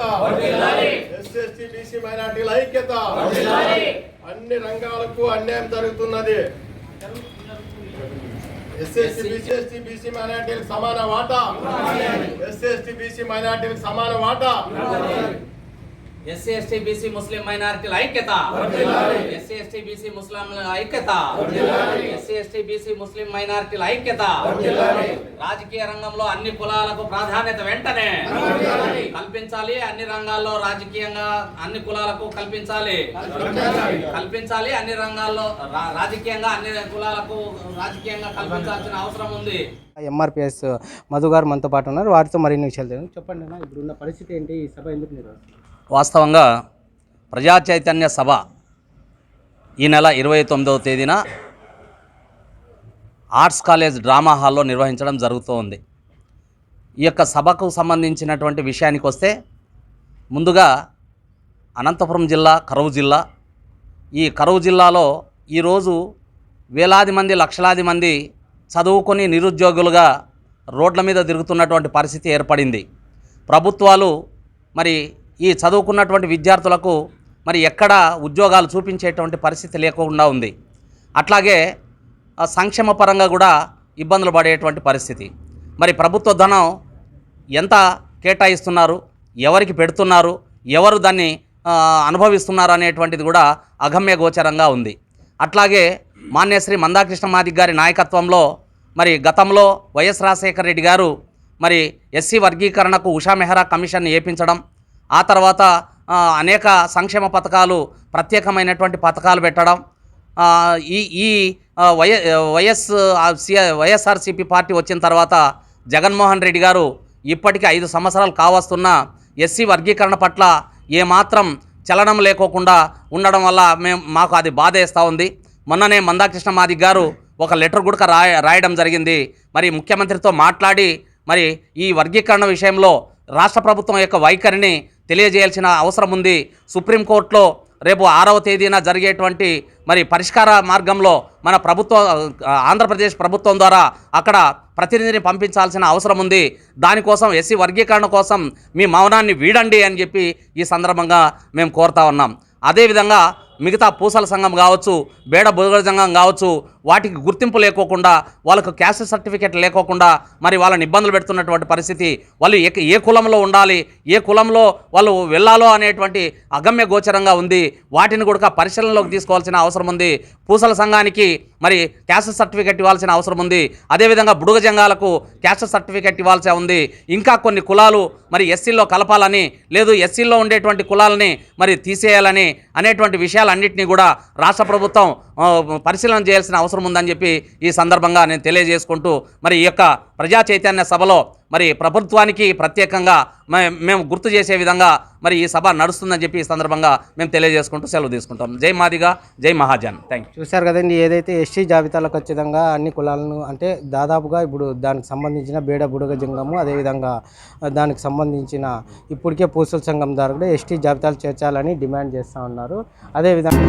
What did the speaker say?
ఐక్యత. SST BC మైనార్టీల ఐక్యత. అన్ని రంగాలకు అన్యాయం జరుగుతున్నది. ఎస్ఎస్టీ బీసీ ఎస్టీ బీసీ మైనార్టీలకు సమాన వాటా. ఎస్ఎస్టీ బీసీ మైనార్టీలకు సమాన వాటా. ఎస్సీ ఎస్టీ బీసీ ముస్లిం మైనారిటీల ఐక్యత. ఎస్సీ ఎస్టీ బీసీ ముస్లింల ఐక్యత. ఎస్సీ ఎస్టీ బీసీ ముస్లిం మైనారిటీల ఐక్యత. రాజకీయ రంగంలో అన్ని కులాలకు ప్రాధాన్యత వెంటనే. కల్పించాలి అన్ని రంగాల్లో రాజకీయంగా అన్ని కులాలకు కల్పించాలి. కల్పించాలి. అన్ని రంగాల్లో రా- రాజకీయంగా అన్ని కులాలకు రాజకీయంగా కల్పించాల్సిన అవసరం ఉంది. ఎంఆర్పిఎస్ మధు గారు మనతో పాటు ఉన్నారు. వారితో మరిన్ని విషయాలు చెప్పండి అన్న ఇప్పుడున్న పరిస్థితి ఏంటి? ఈ సభ ఎందుకు నిర్వహిస్తారు వాస్తవంగా ప్రజా చైతన్య సభ ఈ నెల ఇరవై తొమ్మిదవ తేదీన ఆర్ట్స్ కాలేజ్ డ్రామా హాల్లో నిర్వహించడం జరుగుతూ ఉంది ఈ యొక్క సభకు సంబంధించినటువంటి విషయానికి వస్తే ముందుగా అనంతపురం జిల్లా కరువు జిల్లా. ఈ కరువు జిల్లాలో ఈరోజు వేలాది మంది లక్షలాది మంది చదువుకొని నిరుద్యోగులుగా రోడ్ల మీద తిరుగుతున్నటువంటి పరిస్థితి ఏర్పడింది. ప్రభుత్వాలు మరి ఈ చదువుకున్నటువంటి విద్యార్థులకు మరి ఎక్కడ ఉద్యోగాలు చూపించేటువంటి పరిస్థితి లేకుండా ఉంది. అట్లాగే సంక్షేమ పరంగా కూడా ఇబ్బందులు పడేటువంటి పరిస్థితి. మరి ప్రభుత్వ ధనం ఎంత కేటాయిస్తున్నారు? ఎవరికి పెడుతున్నారు? ఎవరు దాన్ని అనుభవిస్తున్నారు అనేటువంటిది కూడా అగమ్య గోచరంగా ఉంది. అట్లాగే మాన్యశ్రీ మందాకృష్ణ మాదిక్ గారి నాయకత్వంలో మరి గతంలో వైఎస్ రాజశేఖర రెడ్డి గారు మరి ఎస్సీ వర్గీకరణకు ఉషా మెహ్రా కమిషన్ ఏపించడం ఆ తర్వాత అనేక సంక్షేమ పథకాలు ప్రత్యేకమైనటువంటి పథకాలు పెట్టడం ఈ ఈ వైఎస్ సి వైఎస్ఆర్సీపీ పార్టీ వచ్చిన తర్వాత జగన్మోహన్ రెడ్డి గారు ఇప్పటికీ ఐదు సంవత్సరాలు కావస్తున్న ఎస్సీ వర్గీకరణ పట్ల ఏమాత్రం చలనం లేకోకుండా ఉండడం వల్ల మేము మాకు అది బాధేస్తూ ఉంది. మొన్ననే మందాకృష్ణ మాదిక్ గారు ఒక లెటర్ కూడా రాయ రాయడం జరిగింది. మరి ముఖ్యమంత్రితో మాట్లాడి మరి ఈ వర్గీకరణ విషయంలో రాష్ట్ర ప్రభుత్వం యొక్క వైఖరిని తెలియజేయాల్సిన అవసరం ఉంది. సుప్రీంకోర్టులో రేపు ఆరవ తేదీన జరిగేటువంటి మరి పరిష్కార మార్గంలో మన ప్రభుత్వం ఆంధ్రప్రదేశ్ ప్రభుత్వం ద్వారా అక్కడ ప్రతినిధిని పంపించాల్సిన అవసరం ఉంది. దానికోసం ఎస్సీ వర్గీకరణ కోసం మీ మౌనాన్ని వీడండి అని చెప్పి ఈ సందర్భంగా మేము కోరుతా ఉన్నాం. అదేవిధంగా మిగతా పూసల సంఘం కావచ్చు బేడ బుదగడ సంఘం కావచ్చు వాటికి గుర్తింపు లేకోకుండా వాళ్ళకు క్యాస్ట్ సర్టిఫికేట్ లేకోకుండా మరి వాళ్ళని ఇబ్బందులు పెడుతున్నటువంటి పరిస్థితి వాళ్ళు ఏ ఏ కులంలో ఉండాలి ఏ కులంలో వాళ్ళు వెళ్ళాలో అనేటువంటి అగమ్య గోచరంగా ఉంది. వాటిని కూడా పరిశీలనలోకి తీసుకోవాల్సిన అవసరం ఉంది. పూసల సంఘానికి మరి క్యాస్ట్ సర్టిఫికేట్ ఇవ్వాల్సిన అవసరం ఉంది. అదేవిధంగా బుడుగ జంగాలకు క్యాస్ట్ సర్టిఫికేట్ ఇవ్వాల్సి ఉంది. ఇంకా కొన్ని కులాలు మరి ఎస్సీల్లో కలపాలని లేదు ఎస్సీల్లో ఉండేటువంటి కులాలని మరి తీసేయాలని అనేటువంటి విషయాలన్నింటినీ కూడా రాష్ట్ర ప్రభుత్వం పరిశీలన చేయాల్సిన అవసరం అవసరం ఉందని చెప్పి ఈ సందర్భంగా నేను తెలియజేసుకుంటూ మరి ఈ యొక్క ప్రజా చైతన్య సభలో మరి ప్రభుత్వానికి ప్రత్యేకంగా మేము గుర్తు చేసే విధంగా మరి ఈ సభ నడుస్తుందని చెప్పి ఈ సందర్భంగా మేము తెలియజేసుకుంటూ సెలవు తీసుకుంటాం. జై మాదిగా జై మహాజన్. థ్యాంక్ యూ చూశారు కదండి ఏదైతే ఎస్టీ జాబితాలో ఖచ్చితంగా అన్ని కులాలను అంటే దాదాపుగా ఇప్పుడు దానికి సంబంధించిన బేడ బుడగ జంగము అదేవిధంగా దానికి సంబంధించిన ఇప్పటికే పూసల సంఘం ద్వారా కూడా ఎస్టీ జాబితాలు చేర్చాలని డిమాండ్ చేస్తూ ఉన్నారు. అదేవిధంగా